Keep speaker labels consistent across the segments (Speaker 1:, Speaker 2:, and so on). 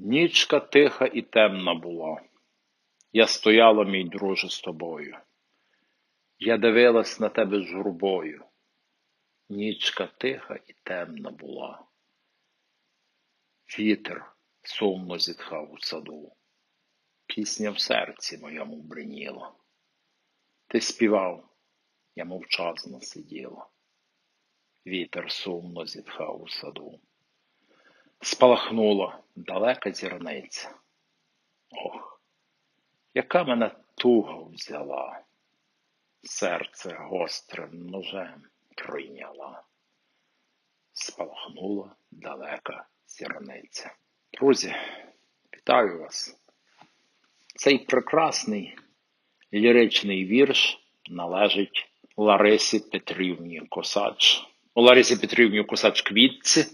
Speaker 1: Нічка тиха і темна була. Я стояла, мій друже, з тобою. Я дивилась на тебе журбою. Нічка тиха і темна була. Вітер сумно зітхав у саду. Пісня в серці моєму бриніла. Ти співав, я мовчазно сиділа. Вітер сумно зітхав у саду. Спалахнула далека зірниця. Ох, яка мене туга взяла, серце гострим ножем прийняла. Спалахнула далека зірниця. Друзі, вітаю вас. Цей прекрасний ліричний вірш належить Ларисі Петрівні Косач. У Ларисі Петрівні Косач Квітці,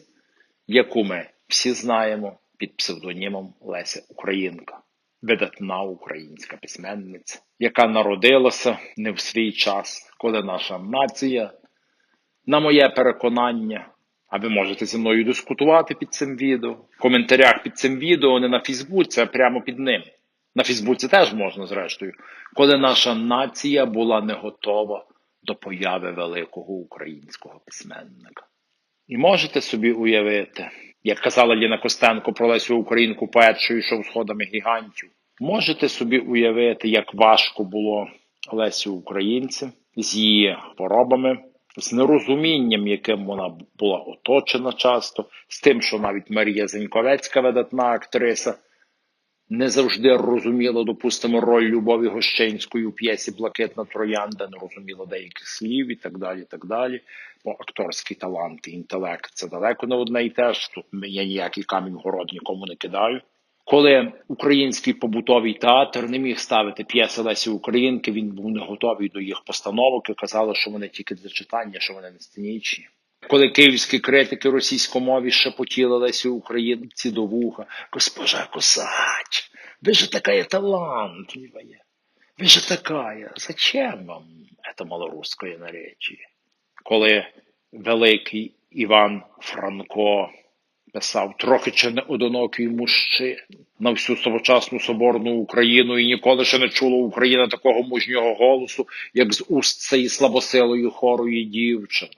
Speaker 1: яку ми всі знаємо під псевдонімом Леся Українка, видатна українська письменниця, яка народилася не в свій час, коли наша нація, на моє переконання, а ви можете зі мною дискутувати під цим відео, в коментарях під цим відео, не на Фейсбуці, а прямо під ним. На Фейсбуці теж можна, зрештою, коли наша нація була не готова до появи великого українського письменника. І можете собі уявити, як казала Ліна Костенко про Лесю Українку, першою, йшов сходами гігантів. Можете собі уявити, як важко було Лесі Українці з її поробами, з нерозумінням, яким вона була оточена часто, з тим, що навіть Марія Зеньковецька, видатна актриса, не завжди розуміла, допустимо, роль Любові Гощинської у п'єсі Блакитна Троянда, не розуміла деяких слів і так далі. так далі. Бо акторський талант і інтелект це далеко не одне і те ж. Тут я ніякий камінь город нікому не кидаю. Коли український побутовий театр не міг ставити п'єси Лесі Українки, він був не готовий до їх постановок і казали, що вони тільки для читання, що вони не сценічні. Коли київські критики російськомові шепотіли Лесі Українці до вуха, госпожа Косач, ви же такая талантливая, ви же такая, зачем вам это малорусское наречие? Коли великий Іван Франко писав трохи чи не одинокий мужчин на всю тогочасну соборну Україну і ніколи ще не чула Україна такого мужнього голосу, як з уст цієї слабосилої хорої дівчини.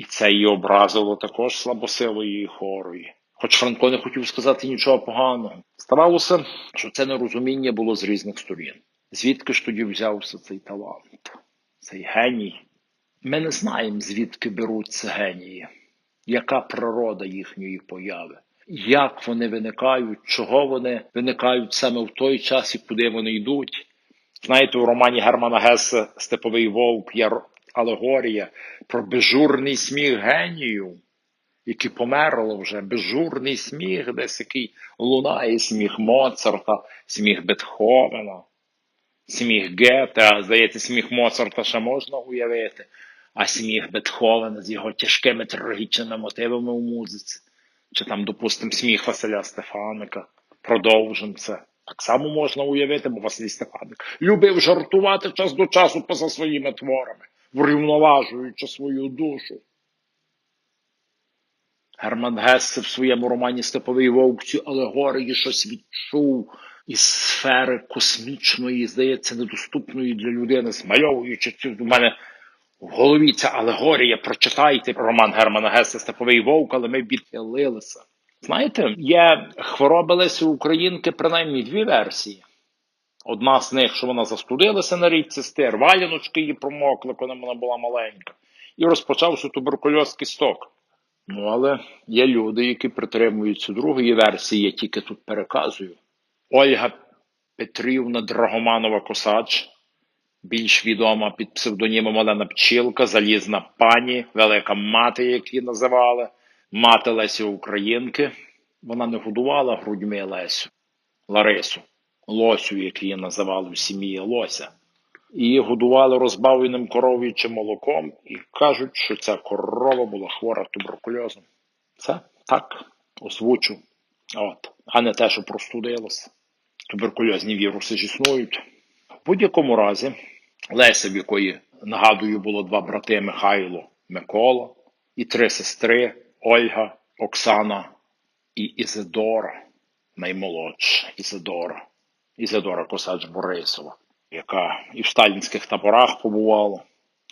Speaker 1: І це її образило також слабосилої хорої. Хоч Франко не хотів сказати нічого поганого. Ставалося, що це нерозуміння було з різних сторін. Звідки ж тоді взявся цей талант, цей геній? Ми не знаємо, звідки беруться генії, яка природа їхньої появи, як вони виникають, чого вони виникають саме в той час і куди вони йдуть. Знаєте, у романі Германа Гесе Степовий Вовк є алегорія про безжурний сміх генію, який померло вже, безжурний сміх, десь який лунає сміх Моцарта, сміх Бетховена, сміх Гете, здається, сміх Моцарта ще можна уявити, а сміх Бетховена з його тяжкими трагічними мотивами у музиці, чи там, допустимо, сміх Василя Стефаника, продовжимо це. Так само можна уявити, бо Василь Стефаник любив жартувати час до часу поза своїми творами, врівноважуючи свою душу. Герман Гессе в своєму романі Степовий вовк цю алегорії щось відчув із сфери космічної, здається, недоступної для людини, змальовуючи цю в мене в голові ця алегорія. Прочитайте роман Германа Гессе Степовий вовк, але ми відхилилися. Знаєте, є хвороби Лесі Українки принаймні дві версії. Одна з них, що вона застудилася на річці стир, валяночки її промокли, коли вона була маленька, і розпочався туберкульоз кісток. Ну, але є люди, які притримуються другої версії, я тільки тут переказую. Ольга Петрівна Драгоманова Косач, більш відома під псевдонімом Олена Пчілка, залізна пані, велика мати, як її називали, мати Лесі Українки. Вона не годувала грудьми Лесю, Ларису, Лосю, як її називали в сім'ї Лося. Її годували розбавленим коров'ячим молоком і кажуть, що ця корова була хвора туберкульозом. Це так озвучу. От. А не те, що простудилося. Туберкульозні віруси ж існують. В будь-якому разі, Леся, в якої, нагадую, було два брати Михайло Микола і три сестри Ольга, Оксана і Ізидора. наймолодша Ізидора, Ізидора Косач Борисова, яка і в сталінських таборах побувала,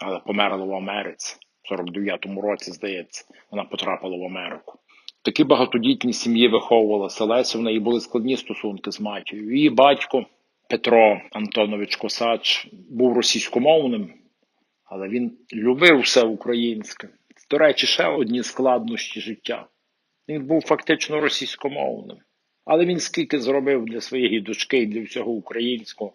Speaker 1: але померла в Америці. В 49-му році, здається, вона потрапила в Америку. Такі багатодітні сім'ї виховувалася Леся, в неї були складні стосунки з матір'ю. Її батько Петро Антонович Косач був російськомовним, але він любив все українське. До речі, ще одні складнощі життя. Він був фактично російськомовним. Але він скільки зробив для своєї дочки і для всього українського,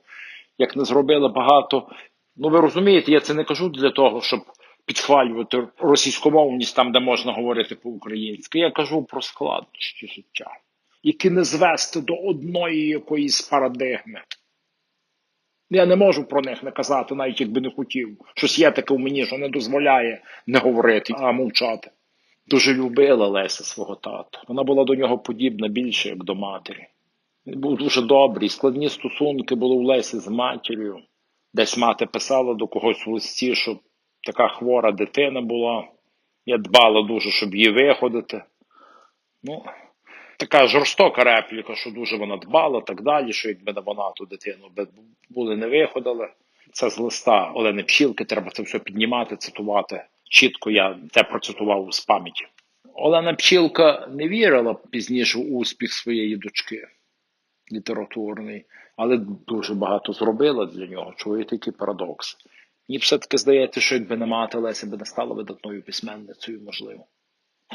Speaker 1: як не зробили багато. Ну ви розумієте, я це не кажу для того, щоб підхвалювати російськомовність там, де можна говорити по-українськи. Я кажу про складнощі життя, які не звести до одної якоїсь парадигми. Я не можу про них не казати, навіть якби не хотів. Щось є таке в мені, що не дозволяє не говорити, а мовчати. Дуже любила Леся свого тата. Вона була до нього подібна більше, як до матері. Він був дуже добрий, складні стосунки були у Лесі з матір'ю. Десь мати писала до когось в листі, щоб така хвора дитина була. Я дбала дуже, щоб її виходити. Ну, така жорстока репліка, що дуже вона дбала, так далі, що якби не вона ту дитину були не виходили. Це з листа Олени Пшілки, треба це все піднімати, цитувати. Чітко я це процитував з пам'яті. Олена Пчілка не вірила пізніше у успіх своєї дочки літературний, але дуже багато зробила для нього. Чуєте, який парадокс. Мені все-таки здається, що якби не мати Леся би не стала видатною письменницею, можливо.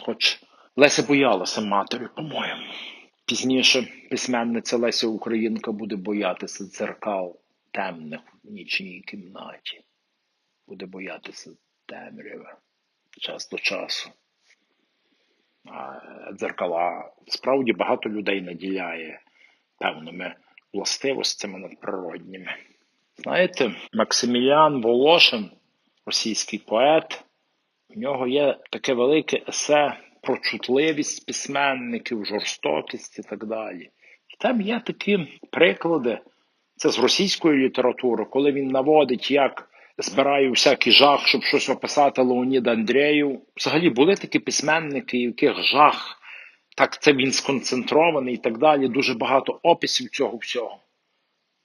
Speaker 1: Хоч Леся боялася матері, по-моєму. Пізніше письменниця Леся Українка буде боятися дзеркал темних в нічній кімнаті, буде боятися темряви час до часу. Дзеркала справді багато людей наділяє певними властивостями надприродніми. Знаєте, Максиміліан Волошин, російський поет, у нього є таке велике есе про чутливість письменників, жорстокість і так далі. І там є такі приклади, це з російської літератури, коли він наводить, як збирає всякий жах, щоб щось описати Леоніда Андрієв. Взагалі були такі письменники, яких жах, так це він сконцентрований і так далі. Дуже багато описів цього всього.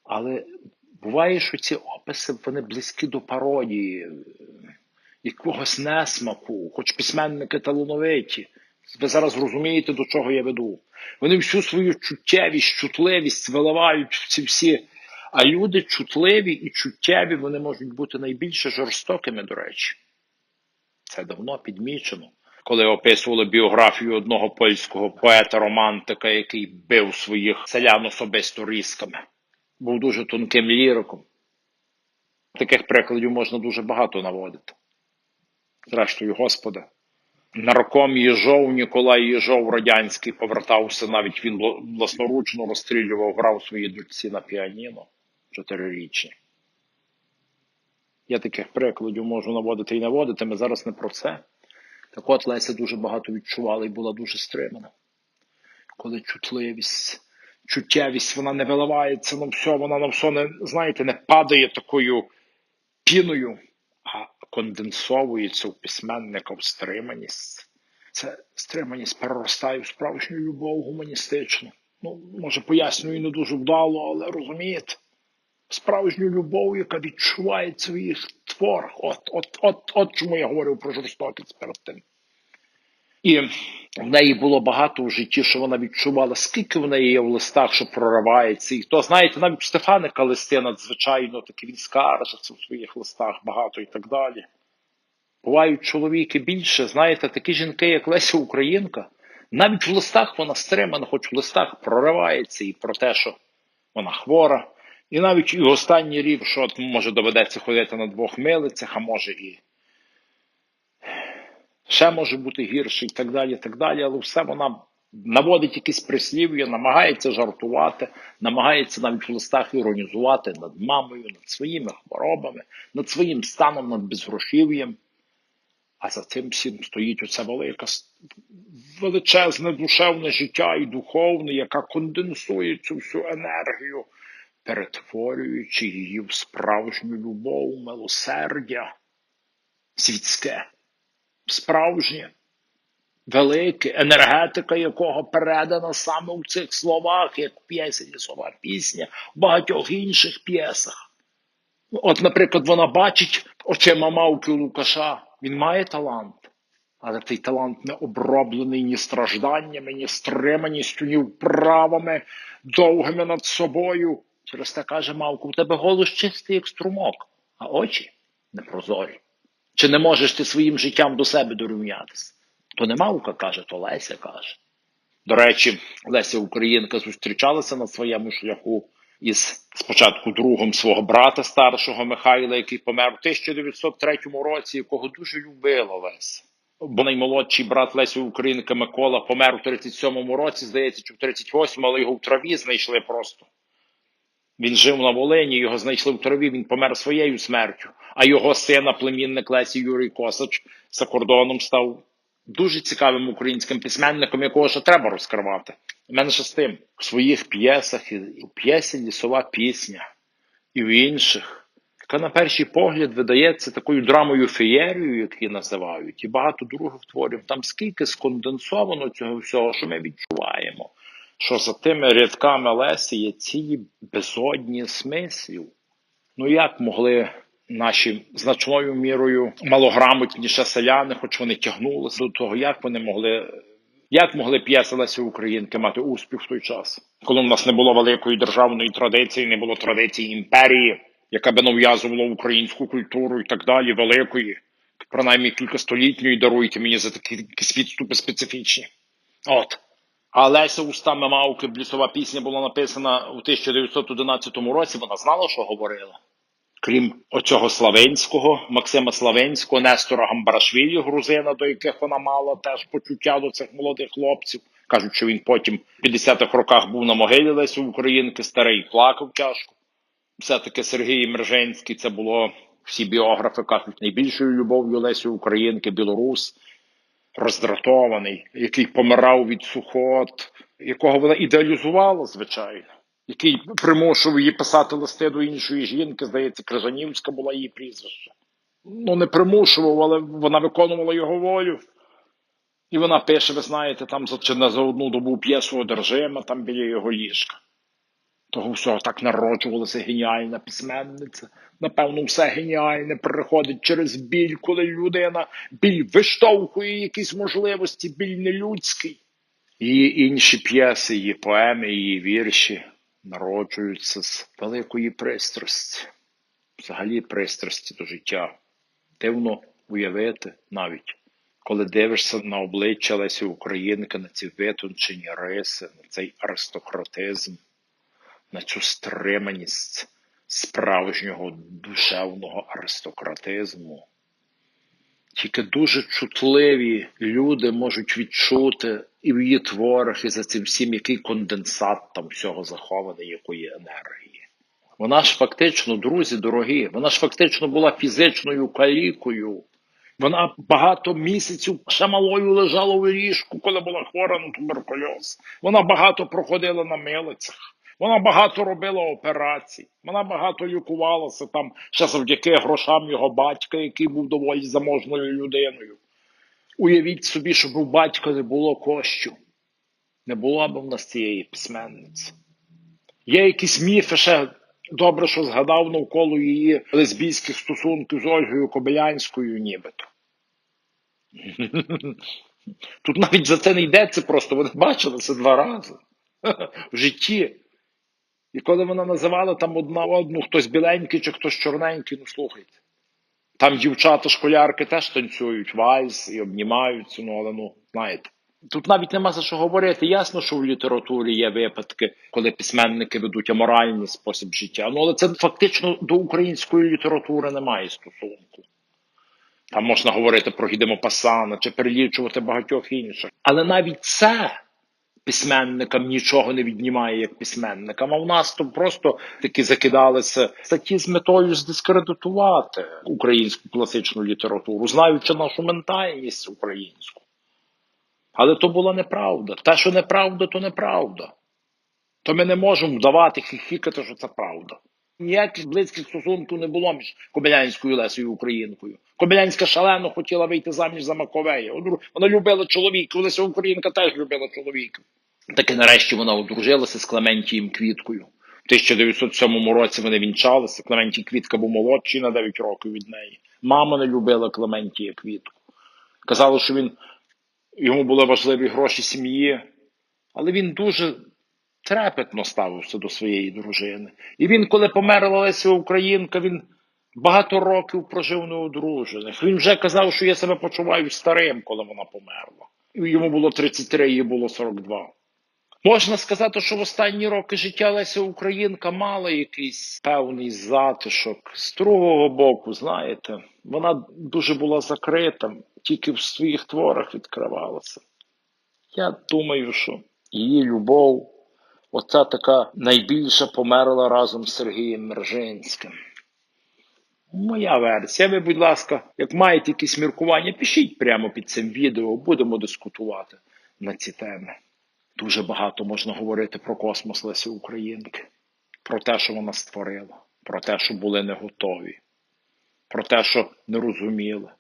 Speaker 1: Але буває, що ці описи вони близькі до пародії, якогось несмаку, хоч письменники талановиті. Ви зараз розумієте, до чого я веду. Вони всю свою чуттєвість, чутливість виливають в ці всі. А люди чутливі і чуттєві, вони можуть бути найбільше жорстокими, до речі. Це давно підмічено. Коли описували біографію одного польського поета-романтика, який бив своїх селян особисто різками, був дуже тонким ліриком. Таких прикладів можна дуже багато наводити. Зрештою, Господа. Нарком Єжов Ніколай Єжов Радянський повертався, навіть він власноручно розстрілював, грав своїй дочці на піаніно чотирирічні. Я таких прикладів можу наводити і наводити, ми зараз не про це. Так от Леся дуже багато відчувала і була дуже стримана. Коли чутливість, чуттєвість, вона не виливається на все, вона на все не, знаєте, не падає такою піною, а конденсовується у письменника в стриманість. Це стриманість переростає в справжню любов гуманістичну. Ну, може, пояснюю не дуже вдало, але розумієте справжню любов, яка відчувається в їх творах. От, от, от, от чому я говорив про жорстокість перед тим. І в неї було багато в житті, що вона відчувала, скільки в неї є в листах, що проривається. І то, знаєте, навіть Стефаника листи надзвичайно таки він скаржиться в своїх листах багато і так далі. Бувають чоловіки більше, знаєте, такі жінки, як Леся Українка, навіть в листах вона стримана, хоч в листах проривається і про те, що вона хвора, і навіть і останній рік, що може доведеться ходити на двох милицях, а може і ще може бути гірше і так далі, і так далі, але все вона наводить якісь прислів'я, намагається жартувати, намагається навіть в листах іронізувати над мамою, над своїми хворобами, над своїм станом, над безгрошів'ям. А за цим всім стоїть оця велика величезне душевне життя і духовне, яка конденсує цю всю енергію перетворюючи її в справжню любов, милосердя, світське, справжнє. велике, енергетика якого передана саме у цих словах, як в п'єсі лісова пісня, в багатьох інших п'єсах. От, наприклад, вона бачить очима мавки Лукаша. Він має талант, але цей талант не оброблений ні стражданнями, ні стриманістю, ні вправами довгими над собою. Через те каже мавка, у тебе голос чистий, як струмок, а очі непрозорі. Чи не можеш ти своїм життям до себе дорівнятися? То не мавка каже, то Леся каже. До речі, Леся Українка зустрічалася на своєму шляху із спочатку другом свого брата старшого Михайла, який помер у 1903 році, якого дуже любила Леся. Бо наймолодший брат Лесі Українки Микола помер у 37-му році, здається, чи в 38-му, але його в траві знайшли просто. Він жив на Волині, його знайшли в траві, він помер своєю смертю. А його сина, племінник Лесі Юрій Косач, за кордоном став дуже цікавим українським письменником, якого ще треба розкривати. Менше з тим, в своїх п'єсах, і у п'єсі лісова пісня, і в інших, яка на перший погляд видається такою драмою феєрією, як її називають, і багато других творів. Там скільки сконденсовано цього всього, що ми відчуваємо, що за тими рядками Лесі є цілі безодні смислів. Ну як могли наші значною мірою малограмотніше селяни, хоч вони тягнулися до того, як вони могли. Як могли п'єси Лесі Українки мати успіх в той час, коли в нас не було великої державної традиції, не було традиції імперії, яка би нав'язувала українську культуру і так далі, великої, принаймні кількастолітньої, даруйте мені за такі якісь відступи специфічні. От. А Леся устами Мавки Блісова пісня була написана у 1911 році, вона знала, що говорила. Крім оцього Славенського, Максима Славенського, Нестора Гамбарашвілі, грузина, до яких вона мала теж почуття до цих молодих хлопців. Кажуть, що він потім в 50-х роках був на могилі Лесі Українки, старий плакав тяжко. Все-таки Сергій Мерженський це було всі біографи кажуть найбільшою любов'ю Лесі Українки, білорус, роздратований, який помирав від сухот, якого вона ідеалізувала, звичайно який примушував її писати листи до іншої жінки, здається, Крижанівська була її прізвище. Ну, не примушував, але вона виконувала його волю. І вона пише, ви знаєте, там чи не за одну добу п'єсу одержима там біля його ліжка. Того всього так народжувалася геніальна письменниця. Напевно, все геніальне переходить через біль, коли людина біль виштовхує якісь можливості, біль нелюдський. Її інші п'єси, її поеми, її вірші народжуються з великої пристрасті, взагалі пристрасті до життя. Дивно уявити навіть, коли дивишся на обличчя Лесі Українки, на ці витончені риси, на цей аристократизм, на цю стриманість справжнього душевного аристократизму. Тільки дуже чутливі люди можуть відчути і в її творах, і за цим всім, який конденсат там всього захований, якої енергії. Вона ж фактично, друзі дорогі, вона ж фактично була фізичною калікою. Вона багато місяців ще малою лежала у ліжку, коли була хвора на туберкульоз. Вона багато проходила на милицях. Вона багато робила операцій, вона багато лікувалася там ще завдяки грошам його батька, який був доволі заможною людиною. Уявіть собі, щоб у батька не було кощу. Не було б в нас цієї письменниці. Є якісь міфи ще добре, що згадав навколо її лесбійських стосунків з Ольгою Кобилянською, нібито. Тут навіть за це не йдеться просто, вони бачили це два рази в житті. І коли вона називала там одна одну, хтось біленький чи хтось чорненький, ну слухайте. Там дівчата-школярки теж танцюють вальс і обнімаються, ну але ну, знаєте. Тут навіть нема за що говорити. Ясно, що в літературі є випадки, коли письменники ведуть аморальний спосіб життя. Ну, але це фактично до української літератури немає стосунку. Там можна говорити про Гідемо Пасана чи перелічувати багатьох інших. Але навіть це письменникам нічого не віднімає як письменникам. А в нас то просто таки закидалися статті з метою здискредитувати українську класичну літературу, знаючи нашу ментальність українську. Але то була неправда. Те, що неправда, то неправда. То ми не можемо вдавати хіхікати, що це правда. Ніяких близьких стосунків не було між Кобилянською Лесою Українкою. Кобилянська шалено хотіла вийти заміж за Маковея. Вона любила чоловіка, Леся Українка теж любила чоловіка. Таки нарешті вона одружилася з Клементієм Квіткою. В 1907 році вони вінчалися. Клементій Квітка був молодший на 9 років від неї. Мама не любила Клементія Квітку. Казала, що він йому були важливі гроші сім'ї, але він дуже трепетно ставився до своєї дружини. І він, коли померла Леся Українка, він багато років прожив неодружених. Він вже казав, що я себе почуваю старим, коли вона померла. Йому було 33, їй було 42. Можна сказати, що в останні роки життя Леся Українка мала якийсь певний затишок. З другого боку, знаєте, вона дуже була закрита, тільки в своїх творах відкривалася. Я думаю, що її любов, оця така найбільша померла разом з Сергієм Мержинським. Моя версія. Ви, будь ласка, як маєте якісь міркування, пишіть прямо під цим відео, будемо дискутувати на ці теми. Дуже багато можна говорити про космос Лесі Українки, про те, що вона створила, про те, що були не готові, про те, що не розуміли,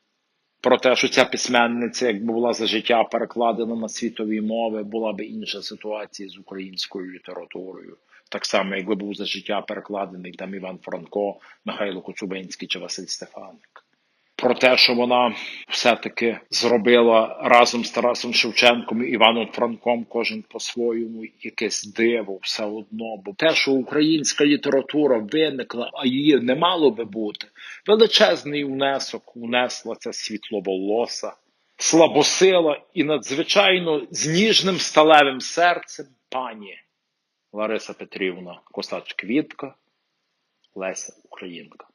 Speaker 1: про те, що ця письменниця, якби була за життя перекладена на світові мови, була б інша ситуація з українською літературою. Так само, був за життя перекладений там Іван Франко, Михайло Коцюбинський чи Василь Стефаник. Про те, що вона все-таки зробила разом з Тарасом Шевченком і Іваном Франком, кожен по-своєму, якесь диво все одно. Бо те, що українська література виникла, а її не мало би бути, величезний внесок унесла ця світловолоса, слабосила і надзвичайно з ніжним сталевим серцем пані Лариса Петрівна Косач Квітка, Леся Українка.